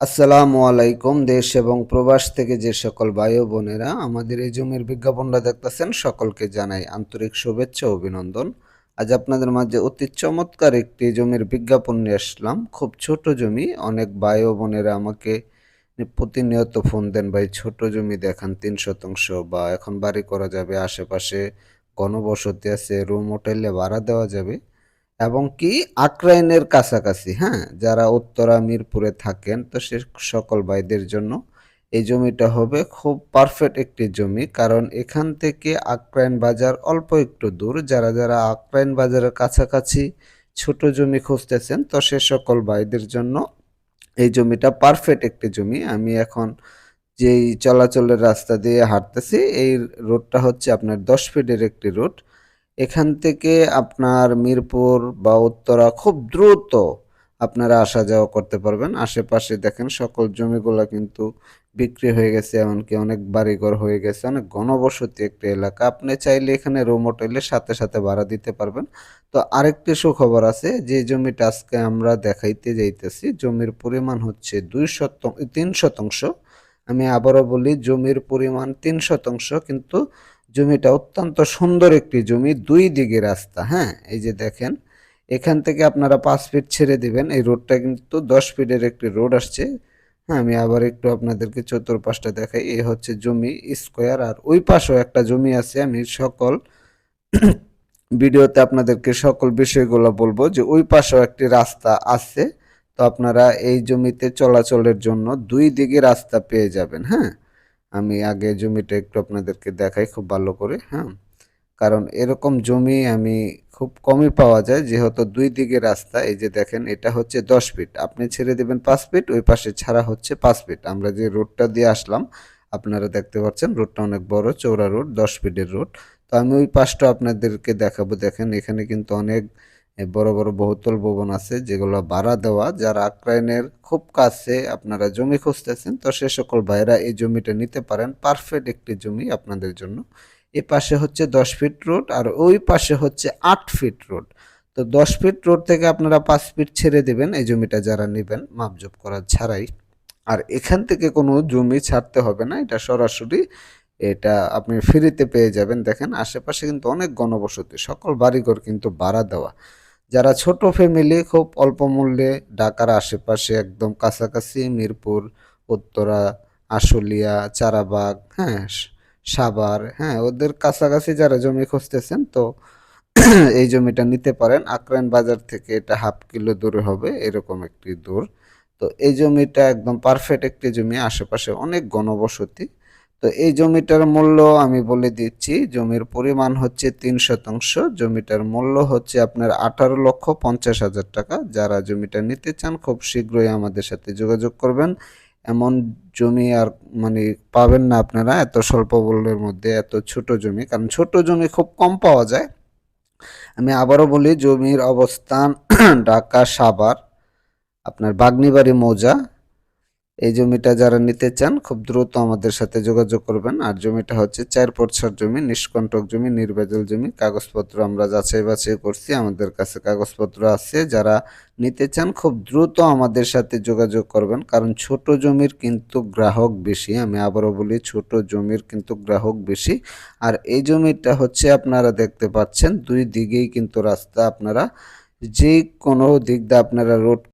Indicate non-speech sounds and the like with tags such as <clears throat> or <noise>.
আসসালামু আলাইকুম, দেশ এবং প্রবাস থেকে যে সকল ভাই বোনেরা আমাদের এই জমির বিজ্ঞাপনটা দেখতেছেন, সকলকে জানাই আন্তরিক শুভেচ্ছা অভিনন্দন। আজ আপনাদের মাঝে অতি চমৎকার একটি জমির বিজ্ঞাপন নিয়ে আসলাম। খুব ছোট জমি, অনেক ভাই বোনেরা আমাকে প্রতিনিয়ত ফোন দেন, ভাই, ছোট জমি দেখান, তিন শতাংশ বা এখন বাড়ি করা যাবে, আশেপাশে ঘনবসতি আছে রুম হোটেলে ভাড়া দেওয়া যাবে। এবং কি? আক্রাইনের কাছাকাছি হ্যাঁ? যারা উত্তরা, মিরপুরে থাকেন, তো সে সকল ভাইদের জন্য এই জমিটা হবে খুব পারফেক্ট একটি জমি। কারণ এখান থেকে আক্রাইন বাজার অল্প একটু দূর। যারা যারা আক্রাইন বাজারের কাছাকাছি ছোট জমি খুঁজতেছেন, তো সে সকল ভাইদের জন্য এই জমিটা পারফেক্ট একটি জমি। আমি এখন যেই চলাচলের রাস্তা দিয়ে হাঁটতেছি, এই রোডটা হচ্ছে আপনার দশ ফিটের একটি রোড। এখান থেকে আপনার মিরপুর বা উত্তরা খুব দ্রুত আপনারা আসা যাওয়া করতে পারবেন। আশেপাশে দেখেন সকল জমিগুলো কিন্তু বিক্রি হয়ে গেছে, এমনকি অনেক বাড়িঘর হয়ে গেছে, অনেক ঘনবসতি একটি এলাকা। আপনি চাইলে এখানে রুম হোটেলে সাথে সাথে ভাড়া দিতে পারবেন। তো আরেকটি সুখবর আছে, যে জমিটা আজকে আমরা দেখাইতে যাইতেছি, জমির পরিমাণ হচ্ছে দুই শতাংশ তিন শতাংশ। আমি আবারও বলি, জমির পরিমাণ তিন শতাংশ, কিন্তু জমিটা অত্যন্ত সুন্দর একটি জমি, দুই দিকে রাস্তা হ্যাঁ? এই যে দেখেন, এখান থেকে আপনারা পাঁচ ফিট ছেড়ে দিবেন, এই রোডটা কিন্তু দশ ফিটের একটি রোড আসছে। হ্যাঁ আমি আবার একটু আপনাদেরকে চতুর্পাশটা দেখাই এ হচ্ছে জমি স্কোয়ার, আর ওই পাশেও একটা জমি আছে, আমি সকল ভিডিওতে আপনাদেরকে সকল বিষয়গুলো বলব যে ওই পাশেও একটি রাস্তা আছে। তো আপনারা এই জমিতে চলাচলের জন্য দুই দিকে রাস্তা পেয়ে যাবেন হ্যাঁ? আমি আগে জমিটা একটু আপনাদেরকে দেখাই, খুব ভালো করে হ্যাঁ? কারণ এরকম জমি আমি খুব কমই পাওয়া যায়, যেহেতু দুই দিকে রাস্তা, এই যে দেখেন, এটা হচ্ছে দশ ফিট। আপনি ছেড়ে দেবেন পাঁচ ফিট, ওই পাশে ছাড়া হচ্ছে পাঁচ ফিট। আমরা যে রোডটা দিয়ে আসলাম, আপনারা দেখতে পাচ্ছেন রোডটা অনেক বড় চৌড়া রোড দশ ফিটের রোড তো আমি ওই পাশটা আপনাদেরকে দেখাবো। দেখেন, এখানে কিন্তু অনেক বড় বড় বহুতল ভবন আছে, যেগুলো ভাড়া দেওয়া। যারা আক্রাইনের খুব কাছে আপনারা জমি খুঁজতেছেন, তো সে সকল ভাইরা এই জমিটা নিতে পারেন। পারফেক্ট একটি জমি আপনাদের জন্য। এ পাশে হচ্ছে দশ ফিট রোড আর ওই পাশে হচ্ছে আট ফিট রোড। তো দশ ফিট রোড থেকে আপনারা পাঁচ ফিট ছেড়ে দেবেন এই জমিটা যারা নেবেন, মাপজোপ করা ছাড়াই। আর এখান থেকে কোনো জমি ছাড়তে হবে না, এটা সরাসরি এটা আপনি ফ্রিতে পেয়ে যাবেন। দেখেন, আশেপাশে কিন্তু অনেক গণবসতি, সকল বাড়িঘর কিন্তু ভাড়া দেওয়া। যারা ছোট ফ্যামিলি খুব অল্প মূল্যে ঢাকার আশেপাশে একদম কাছাকাছি মিরপুর, উত্তরা, আশুলিয়া, চারাবাগ হ্যাঁ সাভার হ্যাঁ ওদের কাছাকাছি যারা জমি খুঁজতেছেন তো <clears throat> এই জমিটা নিতে পারেন। আক্রাইন বাজার থেকে এটা হাফ কিলো দূরে হবে, এরকম একটি দূর। তো এই জমিটা একদম পারফেক্ট একটি জমি, আশেপাশে অনেক ঘনবসতি। তো এই জমিটার মূল্য আমি বলে দিচ্ছি, জমির পরিমাণ হচ্ছে তিন শতাংশ। জমিটার মূল্য হচ্ছে আপনার আঠারো লক্ষ পঞ্চাশ হাজার টাকা। যারা জমিটা নিতে চান, খুব শীঘ্রই আমাদের সাথে যোগাযোগ করবেন। এমন জমি আর মানে পাবেন না আপনারা, এত স্বল্প মূল্যের মধ্যে, এত ছোট জমি। কারণ ছোট জমি খুব কম পাওয়া যায়। আমি আবারও বলি, জমির অবস্থান <clears throat> ঢাকা সাভার, আপনার বাগনিবাড়ি মৌজা। এই জমিটা যারা নিতে চান, খুব দ্রুত আমাদের সাথে যোগাযোগ করবেন। আর জমিটা হচ্ছে চার পরছার জমি, নিষ্কণ্টক জমি, নির্ভেজাল জমি। কাগজপত্র আমরা যাচাই বাছাই করছি, আমাদের কাছে কাগজপত্র আছে। যারা নিতে চান, খুব দ্রুত আমাদের সাথে যোগাযোগ করবেন। কারণ ছোট জমির কিন্তু গ্রাহক বেশি, আমি আবারও বলি, ছোট জমির কিন্তু গ্রাহক বেশি। আর এই জমিটা হচ্ছে, আপনারা দেখতে পাচ্ছেন, দুই দিকেই কিন্তু রাস্তা। আপনারা যে কোনো দিক দিয়ে আপনারা রোড